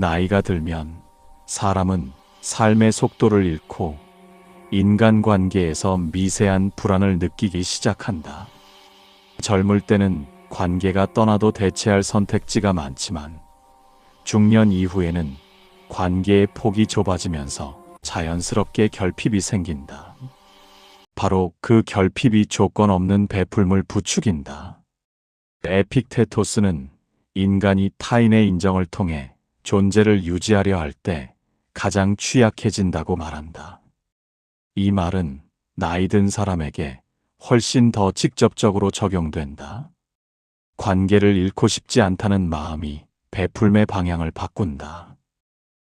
나이가 들면 사람은 삶의 속도를 잃고 인간관계에서 미세한 불안을 느끼기 시작한다. 젊을 때는 관계가 떠나도 대체할 선택지가 많지만 중년 이후에는 관계의 폭이 좁아지면서 자연스럽게 결핍이 생긴다. 바로 그 결핍이 조건 없는 베풀물 부추긴다. 에픽테토스는 인간이 타인의 인정을 통해 존재를 유지하려 할 때 가장 취약해진다고 말한다. 이 말은 나이 든 사람에게 훨씬 더 직접적으로 적용된다. 관계를 잃고 싶지 않다는 마음이 베풀매 방향을 바꾼다.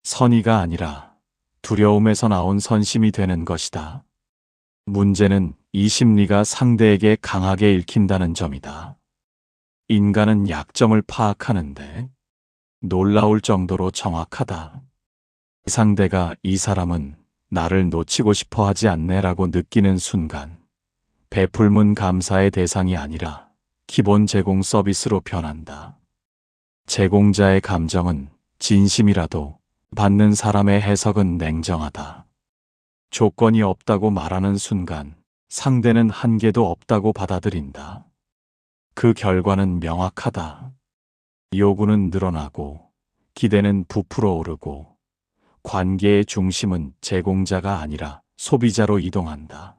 선의가 아니라 두려움에서 나온 선심이 되는 것이다. 문제는 이 심리가 상대에게 강하게 읽힌다는 점이다. 인간은 약점을 파악하는데 놀라울 정도로 정확하다. 상대가 이 사람은 나를 놓치고 싶어 하지 않네라고 느끼는 순간 베풀문 감사의 대상이 아니라 기본 제공 서비스로 변한다. 제공자의 감정은 진심이라도 받는 사람의 해석은 냉정하다. 조건이 없다고 말하는 순간 상대는 한계도 없다고 받아들인다. 그 결과는 명확하다. 요구는 늘어나고 기대는 부풀어 오르고 관계의 중심은 제공자가 아니라 소비자로 이동한다.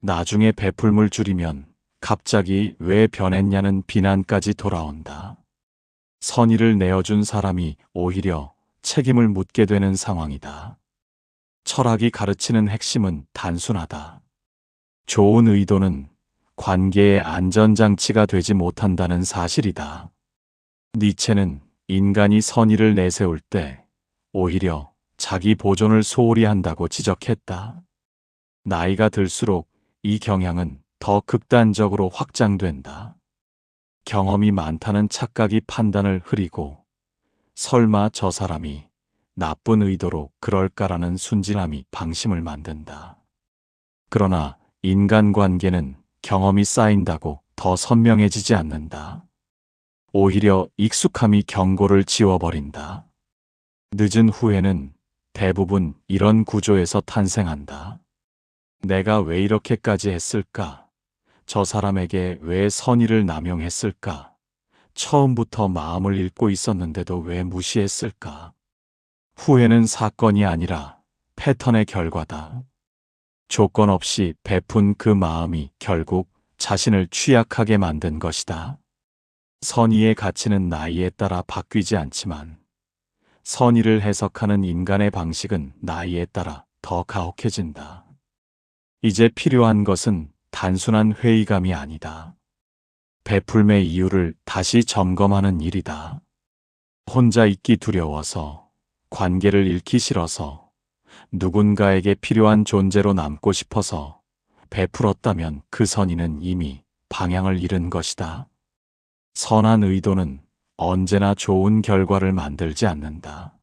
나중에 베풀물 줄이면 갑자기 왜 변했냐는 비난까지 돌아온다. 선의를 내어준 사람이 오히려 책임을 묻게 되는 상황이다. 철학이 가르치는 핵심은 단순하다. 좋은 의도는 관계의 안전장치가 되지 못한다는 사실이다. 니체는 인간이 선의를 내세울 때 오히려 자기 보존을 소홀히 한다고 지적했다. 나이가 들수록 이 경향은 더 극단적으로 확장된다. 경험이 많다는 착각이 판단을 흐리고 설마 저 사람이 나쁜 의도로 그럴까라는 순진함이 방심을 만든다. 그러나 인간관계는 경험이 쌓인다고 더 선명해지지 않는다. 오히려 익숙함이 경고를 지워버린다. 늦은 후에는 대부분 이런 구조에서 탄생한다. 내가 왜 이렇게까지 했을까? 저 사람에게 왜 선의를 남용했을까? 처음부터 마음을 읽고 있었는데도 왜 무시했을까? 후회는 사건이 아니라 패턴의 결과다. 조건 없이 베푼 그 마음이 결국 자신을 취약하게 만든 것이다. 선의의 가치는 나이에 따라 바뀌지 않지만 선의를 해석하는 인간의 방식은 나이에 따라 더 가혹해진다. 이제 필요한 것은 단순한 회의감이 아니다. 베풀매 이유를 다시 점검하는 일이다. 혼자 있기 두려워서, 관계를 잃기 싫어서, 누군가에게 필요한 존재로 남고 싶어서 베풀었다면 그 선의는 이미 방향을 잃은 것이다. 선한 의도는 언제나 좋은 결과를 만들지 않는다.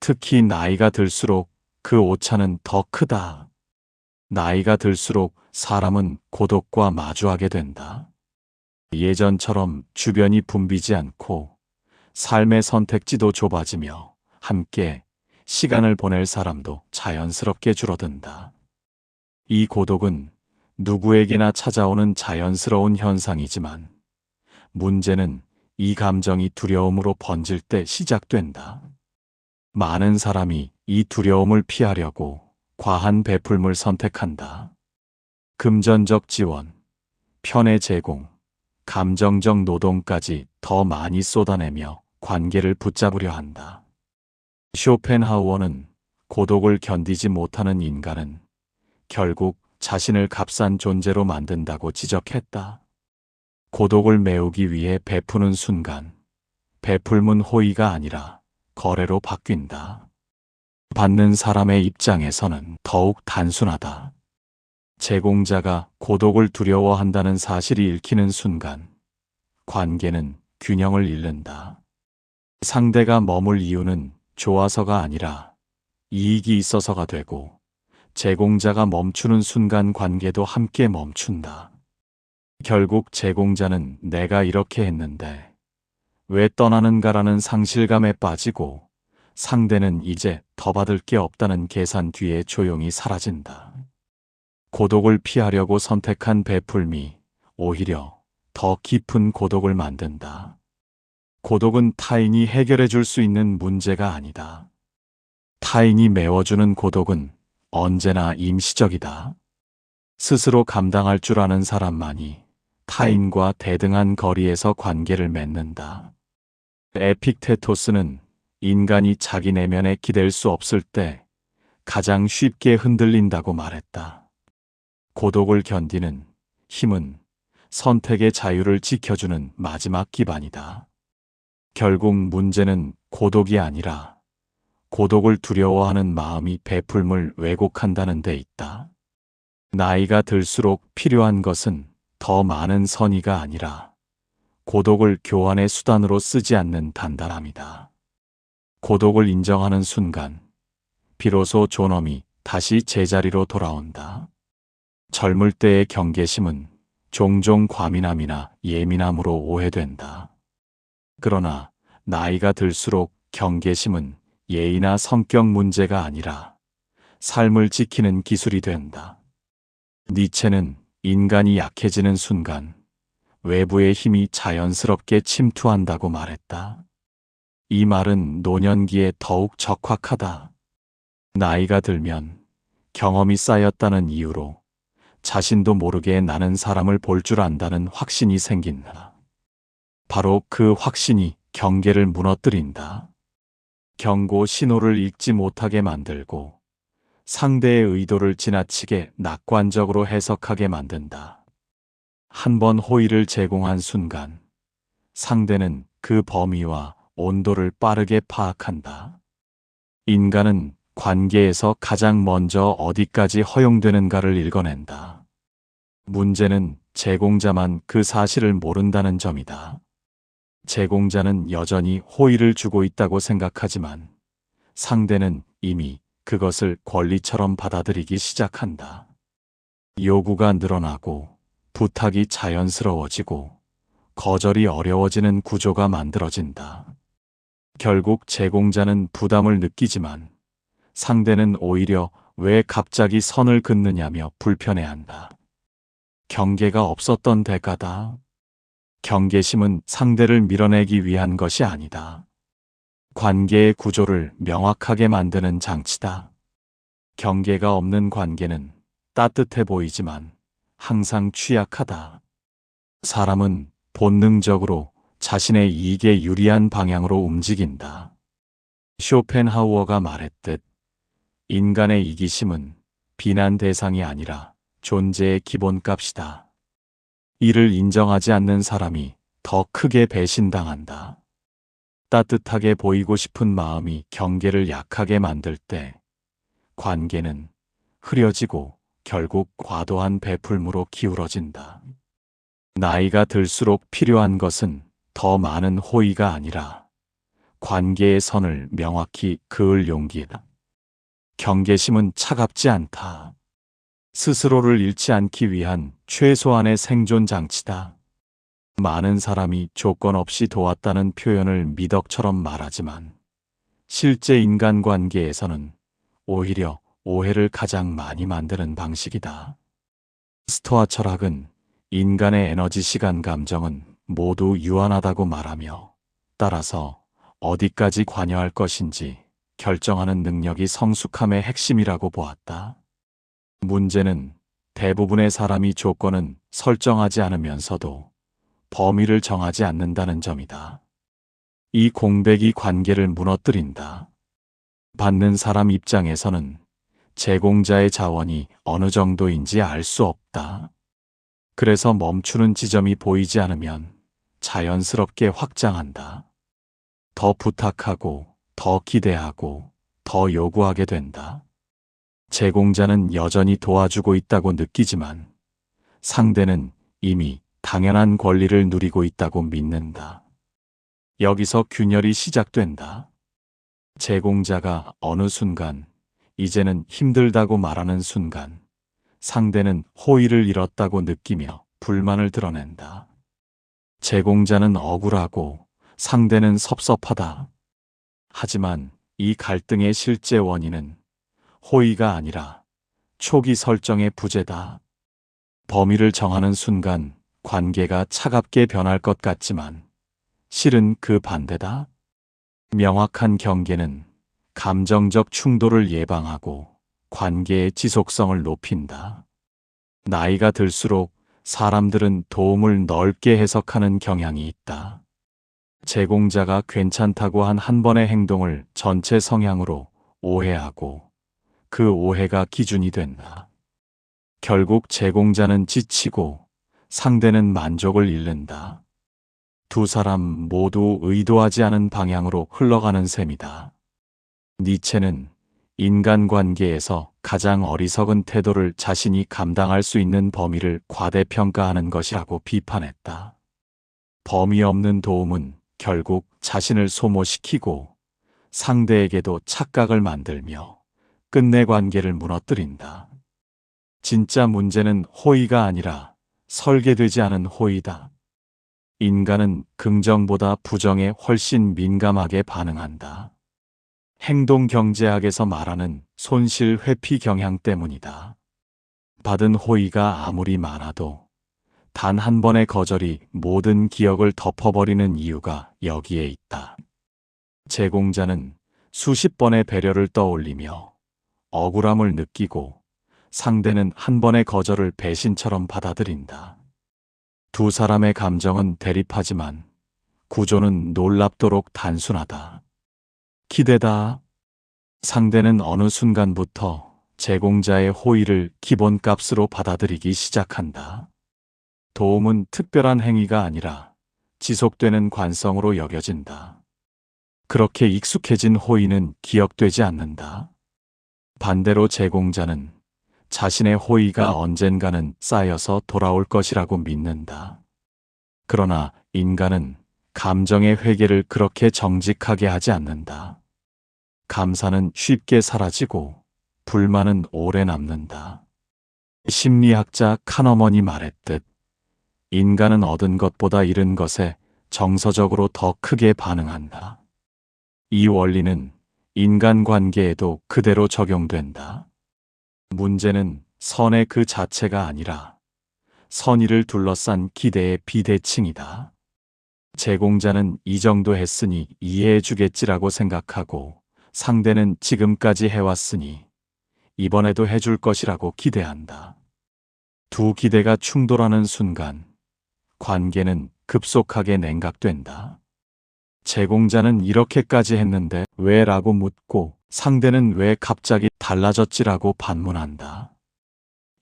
특히 나이가 들수록 그 오차는 더 크다. 나이가 들수록 사람은 고독과 마주하게 된다. 예전처럼 주변이 붐비지 않고 삶의 선택지도 좁아지며 함께 시간을 보낼 사람도 자연스럽게 줄어든다. 이 고독은 누구에게나 찾아오는 자연스러운 현상이지만 문제는 이 감정이 두려움으로 번질 때 시작된다. 많은 사람이 이 두려움을 피하려고 과한 베풀물 선택한다. 금전적 지원, 편의 제공, 감정적 노동까지 더 많이 쏟아내며 관계를 붙잡으려 한다. 쇼펜하우어는 고독을 견디지 못하는 인간은 결국 자신을 값싼 존재로 만든다고 지적했다. 고독을 메우기 위해 베푸는 순간 베풀문 호의가 아니라 거래로 바뀐다. 받는 사람의 입장에서는 더욱 단순하다. 제공자가 고독을 두려워한다는 사실이 읽히는 순간 관계는 균형을 잃는다. 상대가 머물 이유는 좋아서가 아니라 이익이 있어서가 되고 제공자가 멈추는 순간 관계도 함께 멈춘다. 결국 제공자는 내가 이렇게 했는데 왜 떠나는가라는 상실감에 빠지고 상대는 이제 더 받을 게 없다는 계산 뒤에 조용히 사라진다. 고독을 피하려고 선택한 베풀미, 오히려 더 깊은 고독을 만든다. 고독은 타인이 해결해 줄 수 있는 문제가 아니다. 타인이 메워주는 고독은 언제나 임시적이다. 스스로 감당할 줄 아는 사람만이 타인과 대등한 거리에서 관계를 맺는다. 에픽테토스는 인간이 자기 내면에 기댈 수 없을 때 가장 쉽게 흔들린다고 말했다. 고독을 견디는 힘은 선택의 자유를 지켜주는 마지막 기반이다. 결국 문제는 고독이 아니라 고독을 두려워하는 마음이 베풀물 왜곡한다는 데 있다. 나이가 들수록 필요한 것은 더 많은 선의가 아니라 고독을 교환의 수단으로 쓰지 않는 단단함이다. 고독을 인정하는 순간, 비로소 존엄이 다시 제자리로 돌아온다. 젊을 때의 경계심은 종종 과민함이나 예민함으로 오해된다. 그러나 나이가 들수록 경계심은 예의나 성격 문제가 아니라 삶을 지키는 기술이 된다. 니체는 인간이 약해지는 순간 외부의 힘이 자연스럽게 침투한다고 말했다. 이 말은 노년기에 더욱 적확하다. 나이가 들면 경험이 쌓였다는 이유로 자신도 모르게 나는 사람을 볼 줄 안다는 확신이 생긴다. 바로 그 확신이 경계를 무너뜨린다. 경고 신호를 읽지 못하게 만들고 상대의 의도를 지나치게 낙관적으로 해석하게 만든다. 한 번 호의를 제공한 순간 상대는 그 범위와 온도를 빠르게 파악한다. 인간은 관계에서 가장 먼저 어디까지 허용되는가를 읽어낸다. 문제는 제공자만 그 사실을 모른다는 점이다. 제공자는 여전히 호의를 주고 있다고 생각하지만 상대는 이미 그것을 권리처럼 받아들이기 시작한다. 요구가 늘어나고 부탁이 자연스러워지고 거절이 어려워지는 구조가 만들어진다. 결국 제공자는 부담을 느끼지만 상대는 오히려 왜 갑자기 선을 긋느냐며 불편해한다. 경계가 없었던 대가다. 경계심은 상대를 밀어내기 위한 것이 아니다. 관계의 구조를 명확하게 만드는 장치다. 경계가 없는 관계는 따뜻해 보이지만 항상 취약하다. 사람은 본능적으로 자신의 이익에 유리한 방향으로 움직인다. 쇼펜하우어가 말했듯 인간의 이기심은 비난 대상이 아니라 존재의 기본값이다. 이를 인정하지 않는 사람이 더 크게 배신당한다. 따뜻하게 보이고 싶은 마음이 경계를 약하게 만들 때 관계는 흐려지고 결국 과도한 베풀무로 기울어진다. 나이가 들수록 필요한 것은 더 많은 호의가 아니라 관계의 선을 명확히 그을 용기다. 경계심은 차갑지 않다. 스스로를 잃지 않기 위한 최소한의 생존 장치다. 많은 사람이 조건 없이 도왔다는 표현을 미덕처럼 말하지만 실제 인간관계에서는 오히려 오해를 가장 많이 만드는 방식이다. 스토아 철학은 인간의 에너지, 시간, 감정은 모두 유한하다고 말하며 따라서 어디까지 관여할 것인지 결정하는 능력이 성숙함의 핵심이라고 보았다. 문제는 대부분의 사람이 조건은 설정하지 않으면서도 범위를 정하지 않는다는 점이다. 이 공백이 관계를 무너뜨린다. 받는 사람 입장에서는 제공자의 자원이 어느 정도인지 알 수 없다. 그래서 멈추는 지점이 보이지 않으면 자연스럽게 확장한다. 더 부탁하고, 더 기대하고, 더 요구하게 된다. 제공자는 여전히 도와주고 있다고 느끼지만 상대는 이미 당연한 권리를 누리고 있다고 믿는다. 여기서 균열이 시작된다. 제공자가 어느 순간 이제는 힘들다고 말하는 순간 상대는 호의를 잃었다고 느끼며 불만을 드러낸다. 제공자는 억울하고 상대는 섭섭하다. 하지만 이 갈등의 실제 원인은 호의가 아니라 초기 설정의 부재다. 범위를 정하는 순간 관계가 차갑게 변할 것 같지만 실은 그 반대다. 명확한 경계는 감정적 충돌을 예방하고 관계의 지속성을 높인다. 나이가 들수록 사람들은 도움을 넓게 해석하는 경향이 있다. 제공자가 괜찮다고 한 한 번의 행동을 전체 성향으로 오해하고 그 오해가 기준이 된다. 결국 제공자는 지치고 상대는 만족을 잃는다. 두 사람 모두 의도하지 않은 방향으로 흘러가는 셈이다. 니체는 인간관계에서 가장 어리석은 태도를 자신이 감당할 수 있는 범위를 과대평가하는 것이라고 비판했다. 범위 없는 도움은 결국 자신을 소모시키고 상대에게도 착각을 만들며 끝내 관계를 무너뜨린다. 진짜 문제는 호의가 아니라 설계되지 않은 호의다. 인간은 긍정보다 부정에 훨씬 민감하게 반응한다. 행동 경제학에서 말하는 손실 회피 경향 때문이다. 받은 호의가 아무리 많아도 단 한 번의 거절이 모든 기억을 덮어버리는 이유가 여기에 있다. 제공자는 수십 번의 배려를 떠올리며 억울함을 느끼고 상대는 한 번의 거절을 배신처럼 받아들인다. 두 사람의 감정은 대립하지만 구조는 놀랍도록 단순하다. 기대다. 상대는 어느 순간부터 제공자의 호의를 기본값으로 받아들이기 시작한다. 도움은 특별한 행위가 아니라 지속되는 관성으로 여겨진다. 그렇게 익숙해진 호의는 기억되지 않는다. 반대로 제공자는 자신의 호의가 언젠가는 쌓여서 돌아올 것이라고 믿는다. 그러나 인간은 감정의 회개를 그렇게 정직하게 하지 않는다. 감사는 쉽게 사라지고 불만은 오래 남는다. 심리학자 카너먼이 말했듯 인간은 얻은 것보다 잃은 것에 정서적으로 더 크게 반응한다. 이 원리는 인간관계에도 그대로 적용된다. 문제는 선의 그 자체가 아니라 선의를 둘러싼 기대의 비대칭이다. 제공자는 이 정도 했으니 이해해 주겠지라고 생각하고 상대는 지금까지 해왔으니 이번에도 해줄 것이라고 기대한다. 두 기대가 충돌하는 순간 관계는 급속하게 냉각된다. 제공자는 이렇게까지 했는데 왜 라고 묻고 상대는 왜 갑자기 달라졌지라고 반문한다.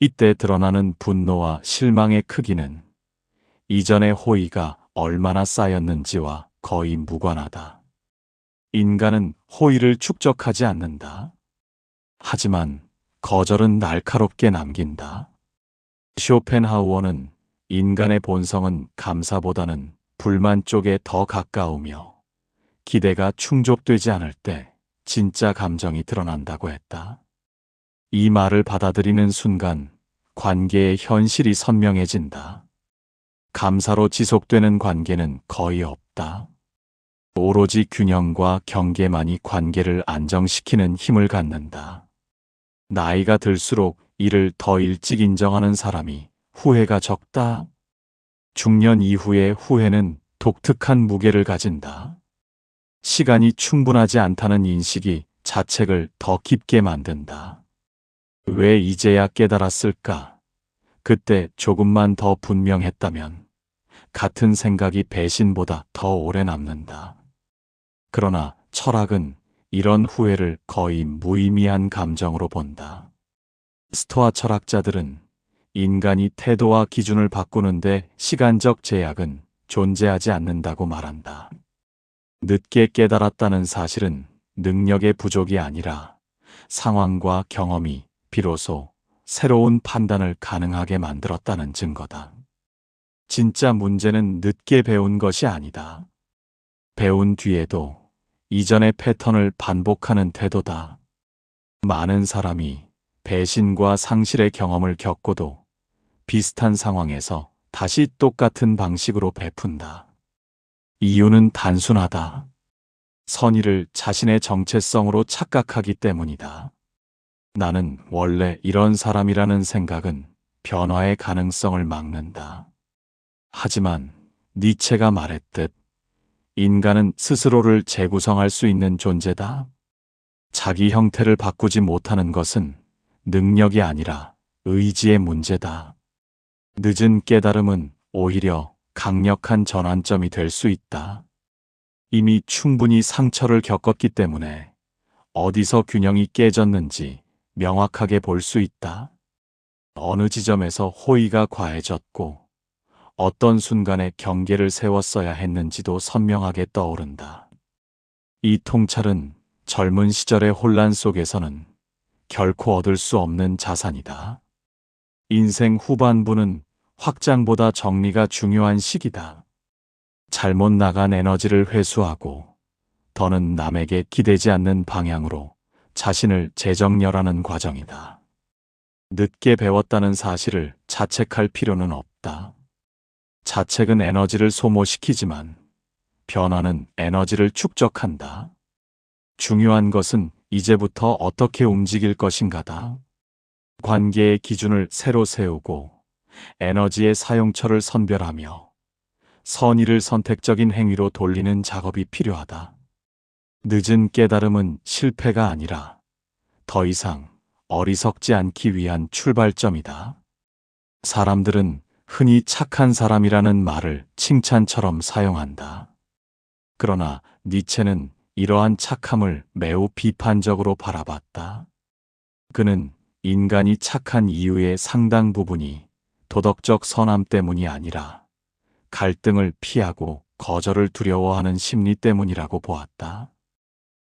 이때 드러나는 분노와 실망의 크기는 이전의 호의가 얼마나 쌓였는지와 거의 무관하다. 인간은 호의를 축적하지 않는다. 하지만 거절은 날카롭게 남긴다. 쇼펜하우어는 인간의 본성은 감사보다는 불만 쪽에 더 가까우며 기대가 충족되지 않을 때 진짜 감정이 드러난다고 했다. 이 말을 받아들이는 순간 관계의 현실이 선명해진다. 감사로 지속되는 관계는 거의 없다. 오로지 균형과 경계만이 관계를 안정시키는 힘을 갖는다. 나이가 들수록 이를 더 일찍 인정하는 사람이 후회가 적다. 중년 이후의 후회는 독특한 무게를 가진다. 시간이 충분하지 않다는 인식이 자책을 더 깊게 만든다. 왜 이제야 깨달았을까? 그때 조금만 더 분명했다면 같은 생각이 배신보다 더 오래 남는다. 그러나 철학은 이런 후회를 거의 무의미한 감정으로 본다. 스토아 철학자들은 인간이 태도와 기준을 바꾸는데 시간적 제약은 존재하지 않는다고 말한다. 늦게 깨달았다는 사실은 능력의 부족이 아니라 상황과 경험이 비로소 새로운 판단을 가능하게 만들었다는 증거다. 진짜 문제는 늦게 배운 것이 아니다. 배운 뒤에도 이전의 패턴을 반복하는 태도다. 많은 사람이 배신과 상실의 경험을 겪고도 비슷한 상황에서 다시 똑같은 방식으로 베푼다. 이유는 단순하다. 선의를 자신의 정체성으로 착각하기 때문이다. 나는 원래 이런 사람이라는 생각은 변화의 가능성을 막는다. 하지만 니체가 말했듯 인간은 스스로를 재구성할 수 있는 존재다. 자기 형태를 바꾸지 못하는 것은 능력이 아니라 의지의 문제다. 늦은 깨달음은 오히려 강력한 전환점이 될 수 있다. 이미 충분히 상처를 겪었기 때문에 어디서 균형이 깨졌는지 명확하게 볼 수 있다. 어느 지점에서 호의가 과해졌고 어떤 순간에 경계를 세웠어야 했는지도 선명하게 떠오른다. 이 통찰은 젊은 시절의 혼란 속에서는 결코 얻을 수 없는 자산이다. 인생 후반부는 확장보다 정리가 중요한 시기다. 잘못 나간 에너지를 회수하고 더는 남에게 기대지 않는 방향으로 자신을 재정렬하는 과정이다. 늦게 배웠다는 사실을 자책할 필요는 없다. 자책은 에너지를 소모시키지만 변화는 에너지를 축적한다. 중요한 것은 이제부터 어떻게 움직일 것인가다. 관계의 기준을 새로 세우고 에너지의 사용처를 선별하며 선의를 선택적인 행위로 돌리는 작업이 필요하다. 늦은 깨달음은 실패가 아니라 더 이상 어리석지 않기 위한 출발점이다. 사람들은 흔히 착한 사람이라는 말을 칭찬처럼 사용한다. 그러나 니체는 이러한 착함을 매우 비판적으로 바라봤다. 그는 인간이 착한 이유의 상당 부분이 도덕적 선함 때문이 아니라 갈등을 피하고 거절을 두려워하는 심리 때문이라고 보았다.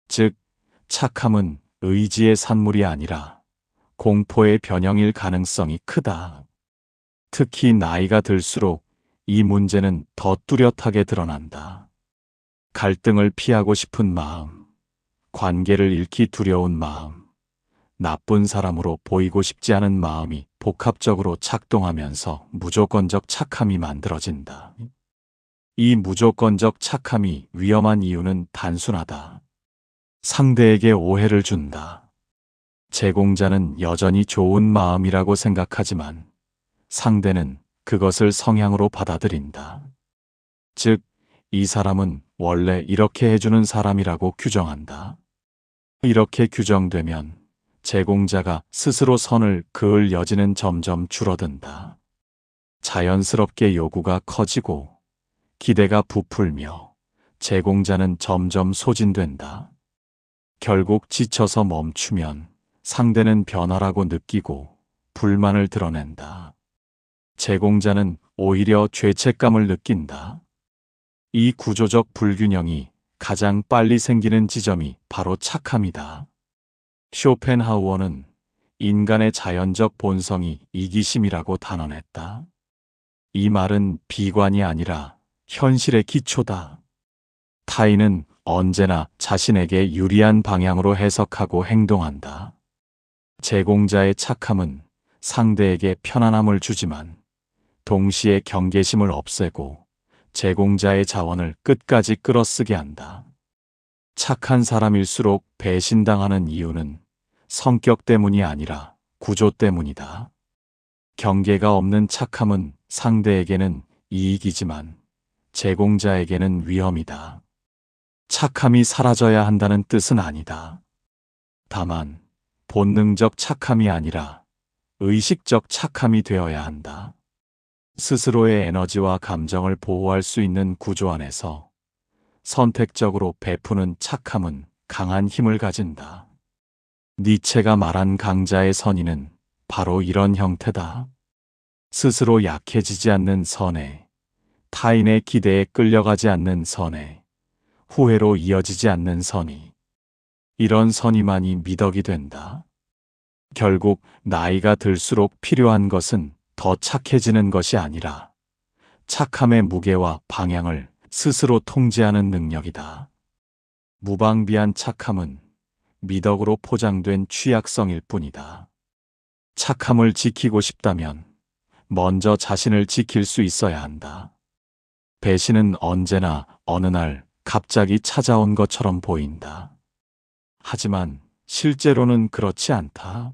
즉, 착함은 의지의 산물이 아니라 공포의 변형일 가능성이 크다. 특히 나이가 들수록 이 문제는 더 뚜렷하게 드러난다. 갈등을 피하고 싶은 마음, 관계를 잃기 두려운 마음, 나쁜 사람으로 보이고 싶지 않은 마음이 복합적으로 작동하면서 무조건적 착함이 만들어진다. 이 무조건적 착함이 위험한 이유는 단순하다. 상대에게 오해를 준다. 제공자는 여전히 좋은 마음이라고 생각하지만 상대는 그것을 성향으로 받아들인다. 즉, 이 사람은 원래 이렇게 해주는 사람이라고 규정한다. 이렇게 규정되면 제공자가 스스로 선을 그을 여지는 점점 줄어든다. 자연스럽게 요구가 커지고 기대가 부풀며 제공자는 점점 소진된다. 결국 지쳐서 멈추면 상대는 변화라고 느끼고 불만을 드러낸다. 제공자는 오히려 죄책감을 느낀다. 이 구조적 불균형이 가장 빨리 생기는 지점이 바로 착함이다. 쇼펜하우어는 인간의 자연적 본성이 이기심이라고 단언했다. 이 말은 비관이 아니라 현실의 기초다. 타인은 언제나 자신에게 유리한 방향으로 해석하고 행동한다. 제공자의 착함은 상대에게 편안함을 주지만 동시에 경계심을 없애고 제공자의 자원을 끝까지 끌어쓰게 한다. 착한 사람일수록 배신당하는 이유는 성격 때문이 아니라 구조 때문이다. 경계가 없는 착함은 상대에게는 이익이지만 제공자에게는 위험이다. 착함이 사라져야 한다는 뜻은 아니다. 다만 본능적 착함이 아니라 의식적 착함이 되어야 한다. 스스로의 에너지와 감정을 보호할 수 있는 구조 안에서 선택적으로 베푸는 착함은 강한 힘을 가진다. 니체가 말한 강자의 선의는 바로 이런 형태다. 스스로 약해지지 않는 선에, 타인의 기대에 끌려가지 않는 선에, 후회로 이어지지 않는 선이. 이런 선의만이 미덕이 된다. 결국 나이가 들수록 필요한 것은 더 착해지는 것이 아니라 착함의 무게와 방향을 스스로 통제하는 능력이다. 무방비한 착함은 미덕으로 포장된 취약성일 뿐이다. 착함을 지키고 싶다면 먼저 자신을 지킬 수 있어야 한다. 배신은 언제나 어느 날 갑자기 찾아온 것처럼 보인다. 하지만 실제로는 그렇지 않다.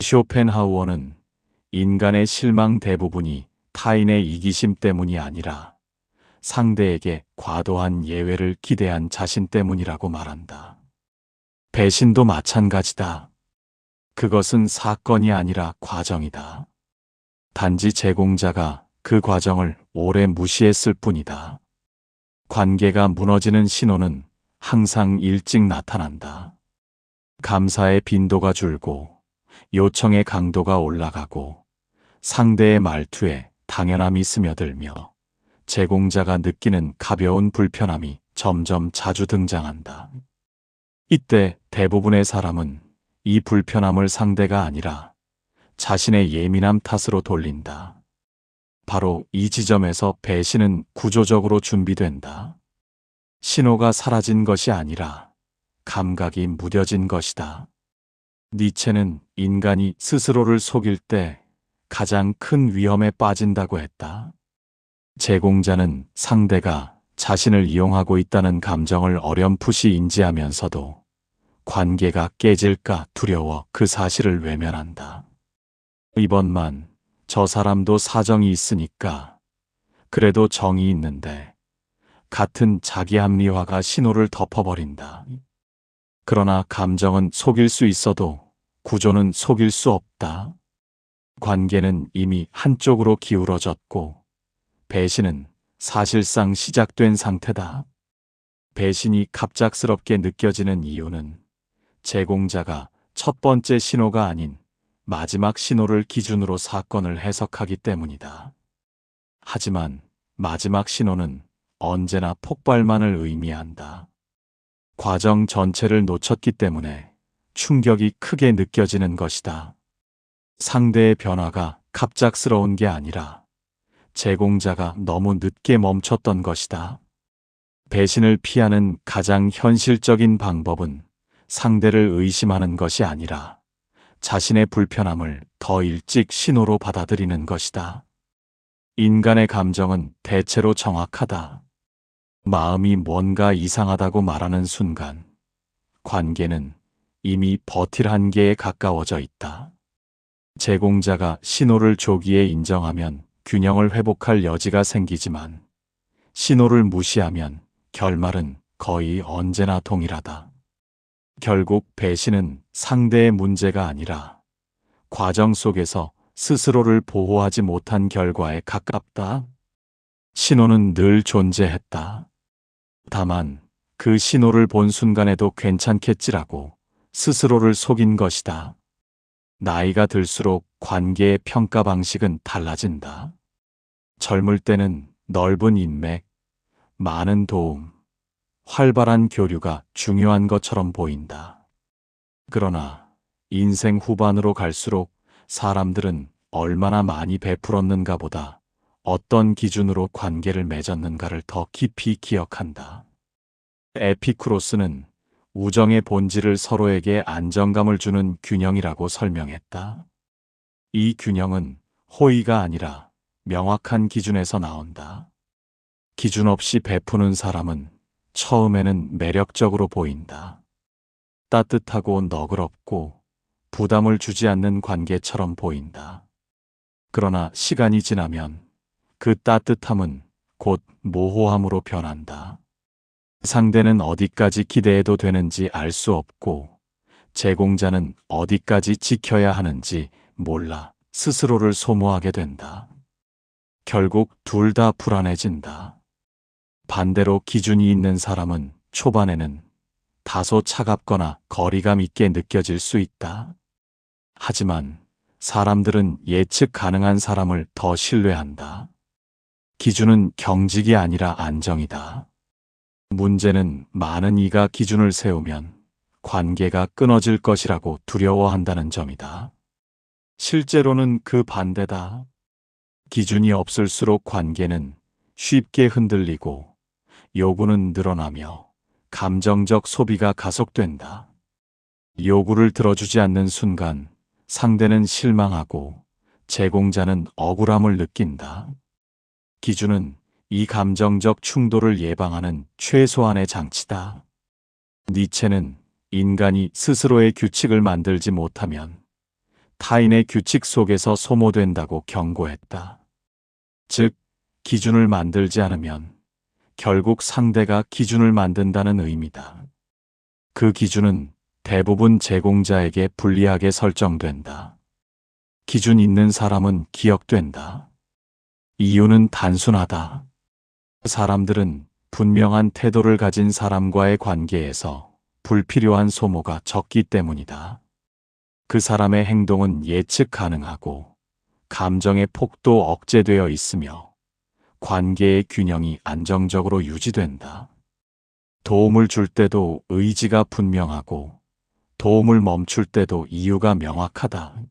쇼펜하우어는 인간의 실망 대부분이 타인의 이기심 때문이 아니라 상대에게 과도한 예외를 기대한 자신 때문이라고 말한다. 배신도 마찬가지다. 그것은 사건이 아니라 과정이다. 단지 제공자가 그 과정을 오래 무시했을 뿐이다. 관계가 무너지는 신호는 항상 일찍 나타난다. 감사의 빈도가 줄고 요청의 강도가 올라가고 상대의 말투에 당연함이 스며들며 제공자가 느끼는 가벼운 불편함이 점점 자주 등장한다. 이때 대부분의 사람은 이 불편함을 상대가 아니라 자신의 예민함 탓으로 돌린다. 바로 이 지점에서 배신은 구조적으로 준비된다. 신호가 사라진 것이 아니라 감각이 무뎌진 것이다. 니체는 인간이 스스로를 속일 때 가장 큰 위험에 빠진다고 했다. 제공자는 상대가 자신을 이용하고 있다는 감정을 어렴풋이 인지하면서도 관계가 깨질까 두려워 그 사실을 외면한다. 이번만 저 사람도 사정이 있으니까 그래도 정이 있는데 같은 자기 합리화가 신호를 덮어버린다. 그러나 감정은 속일 수 있어도 구조는 속일 수 없다. 관계는 이미 한쪽으로 기울어졌고 배신은 사실상 시작된 상태다. 배신이 갑작스럽게 느껴지는 이유는 제공자가 첫 번째 신호가 아닌 마지막 신호를 기준으로 사건을 해석하기 때문이다. 하지만 마지막 신호는 언제나 폭발만을 의미한다. 과정 전체를 놓쳤기 때문에 충격이 크게 느껴지는 것이다. 상대의 변화가 갑작스러운 게 아니라 제공자가 너무 늦게 멈췄던 것이다. 배신을 피하는 가장 현실적인 방법은 상대를 의심하는 것이 아니라 자신의 불편함을 더 일찍 신호로 받아들이는 것이다. 인간의 감정은 대체로 정확하다. 마음이 뭔가 이상하다고 말하는 순간 관계는 이미 버틸 한계에 가까워져 있다. 제공자가 신호를 조기에 인정하면 균형을 회복할 여지가 생기지만 신호를 무시하면 결말은 거의 언제나 동일하다. 결국 배신은 상대의 문제가 아니라 과정 속에서 스스로를 보호하지 못한 결과에 가깝다. 신호는 늘 존재했다. 다만 그 신호를 본 순간에도 괜찮겠지라고 스스로를 속인 것이다. 나이가 들수록 관계의 평가 방식은 달라진다. 젊을 때는 넓은 인맥, 많은 도움, 활발한 교류가 중요한 것처럼 보인다. 그러나 인생 후반으로 갈수록 사람들은 얼마나 많이 베풀었는가 보다 어떤 기준으로 관계를 맺었는가를 더 깊이 기억한다. 에피쿠로스는 우정의 본질을 서로에게 안정감을 주는 균형이라고 설명했다. 이 균형은 호의가 아니라 명확한 기준에서 나온다. 기준 없이 베푸는 사람은 처음에는 매력적으로 보인다. 따뜻하고 너그럽고 부담을 주지 않는 관계처럼 보인다. 그러나 시간이 지나면 그 따뜻함은 곧 모호함으로 변한다. 상대는 어디까지 기대해도 되는지 알 수 없고 제공자는 어디까지 지켜야 하는지 몰라 스스로를 소모하게 된다. 결국 둘 다 불안해진다. 반대로 기준이 있는 사람은 초반에는 다소 차갑거나 거리감 있게 느껴질 수 있다. 하지만 사람들은 예측 가능한 사람을 더 신뢰한다. 기준은 경직이 아니라 안정이다. 문제는 많은 이가 기준을 세우면 관계가 끊어질 것이라고 두려워한다는 점이다. 실제로는 그 반대다. 기준이 없을수록 관계는 쉽게 흔들리고 요구는 늘어나며 감정적 소비가 가속된다. 요구를 들어주지 않는 순간 상대는 실망하고 제공자는 억울함을 느낀다. 기준은 이 감정적 충돌을 예방하는 최소한의 장치다. 니체는 인간이 스스로의 규칙을 만들지 못하면 타인의 규칙 속에서 소모된다고 경고했다. 즉, 기준을 만들지 않으면 결국 상대가 기준을 만든다는 의미다. 그 기준은 대부분 제공자에게 불리하게 설정된다. 기준 있는 사람은 기억된다. 이유는 단순하다. 사람들은 분명한 태도를 가진 사람과의 관계에서 불필요한 소모가 적기 때문이다. 그 사람의 행동은 예측 가능하고 감정의 폭도 억제되어 있으며 관계의 균형이 안정적으로 유지된다. 도움을 줄 때도 의지가 분명하고 도움을 멈출 때도 이유가 명확하다.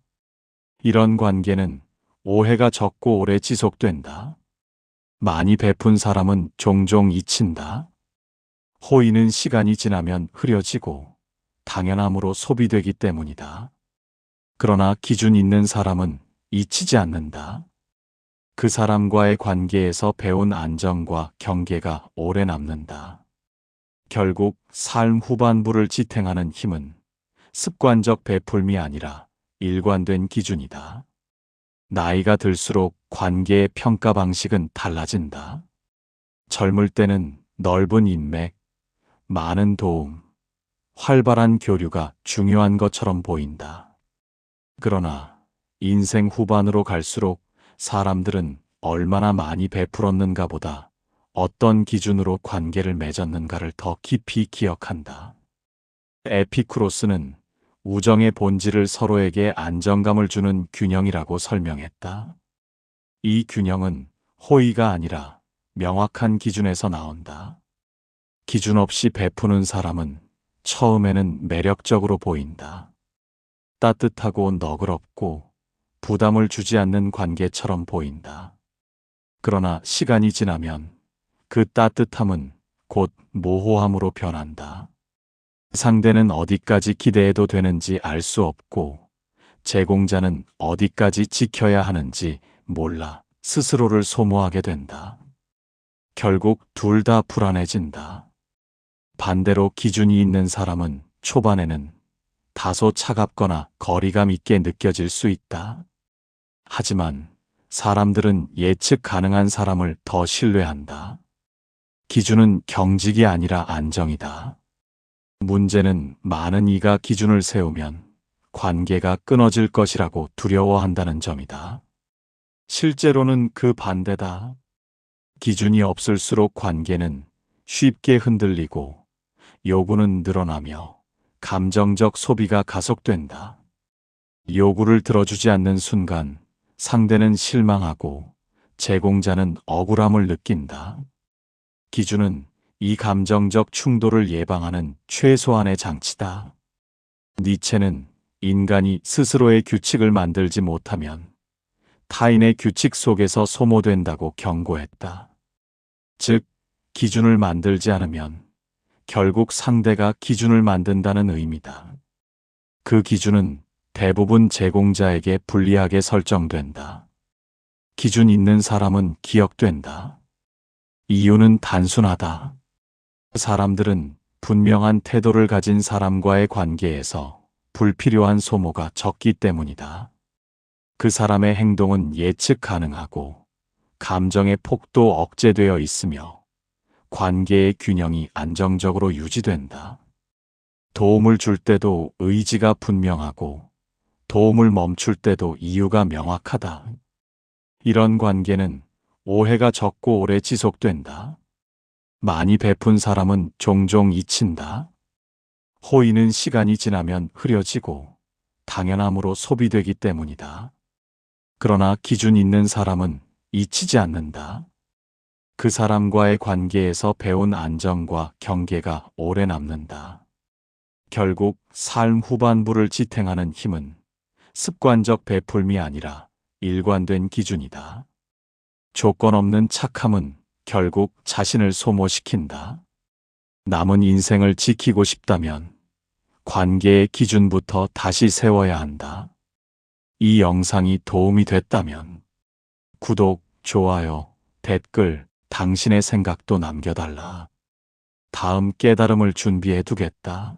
이런 관계는 오해가 적고 오래 지속된다. 많이 베푼 사람은 종종 잊힌다. 호의는 시간이 지나면 흐려지고 당연함으로 소비되기 때문이다. 그러나 기준 있는 사람은 잊히지 않는다. 그 사람과의 관계에서 배운 안정과 경계가 오래 남는다. 결국 삶 후반부를 지탱하는 힘은 습관적 베풀미 아니라 일관된 기준이다. 나이가 들수록 관계의 평가 방식은 달라진다. 젊을 때는 넓은 인맥, 많은 도움, 활발한 교류가 중요한 것처럼 보인다. 그러나 인생 후반으로 갈수록 사람들은 얼마나 많이 베풀었는가 보다 어떤 기준으로 관계를 맺었는가를 더 깊이 기억한다. 에피쿠로스는 우정의 본질을 서로에게 안정감을 주는 균형이라고 설명했다. 이 균형은 호의가 아니라 명확한 기준에서 나온다. 기준 없이 베푸는 사람은 처음에는 매력적으로 보인다. 따뜻하고 너그럽고 부담을 주지 않는 관계처럼 보인다. 그러나 시간이 지나면 그 따뜻함은 곧 모호함으로 변한다. 상대는 어디까지 기대해도 되는지 알 수 없고 제공자는 어디까지 지켜야 하는지 몰라 스스로를 소모하게 된다. 결국 둘 다 불안해진다. 반대로 기준이 있는 사람은 초반에는 다소 차갑거나 거리감 있게 느껴질 수 있다. 하지만 사람들은 예측 가능한 사람을 더 신뢰한다. 기준은 경직이 아니라 안정이다. 문제는 많은 이가 기준을 세우면 관계가 끊어질 것이라고 두려워한다는 점이다. 실제로는 그 반대다. 기준이 없을수록 관계는 쉽게 흔들리고 요구는 늘어나며 감정적 소비가 가속된다. 요구를 들어주지 않는 순간 상대는 실망하고 제공자는 억울함을 느낀다. 기준은 이 감정적 충돌을 예방하는 최소한의 장치다. 니체는 인간이 스스로의 규칙을 만들지 못하면 타인의 규칙 속에서 소모된다고 경고했다. 즉, 기준을 만들지 않으면 결국 상대가 기준을 만든다는 의미다. 그 기준은 대부분 제공자에게 불리하게 설정된다. 기준 있는 사람은 기억된다. 이유는 단순하다. 사람들은 분명한 태도를 가진 사람과의 관계에서 불필요한 소모가 적기 때문이다. 그 사람의 행동은 예측 가능하고 감정의 폭도 억제되어 있으며 관계의 균형이 안정적으로 유지된다. 도움을 줄 때도 의지가 분명하고 도움을 멈출 때도 이유가 명확하다. 이런 관계는 오해가 적고 오래 지속된다. 많이 베푼 사람은 종종 잊힌다. 호의는 시간이 지나면 흐려지고 당연함으로 소비되기 때문이다. 그러나 기준 있는 사람은 잊히지 않는다. 그 사람과의 관계에서 배운 안정과 경계가 오래 남는다. 결국 삶 후반부를 지탱하는 힘은 습관적 베풀미 아니라 일관된 기준이다. 조건 없는 착함은 결국 자신을 소모시킨다. 남은 인생을 지키고 싶다면 관계의 기준부터 다시 세워야 한다. 이 영상이 도움이 됐다면 구독, 좋아요, 댓글 당신의 생각도 남겨달라. 다음 깨달음을 준비해 두겠다.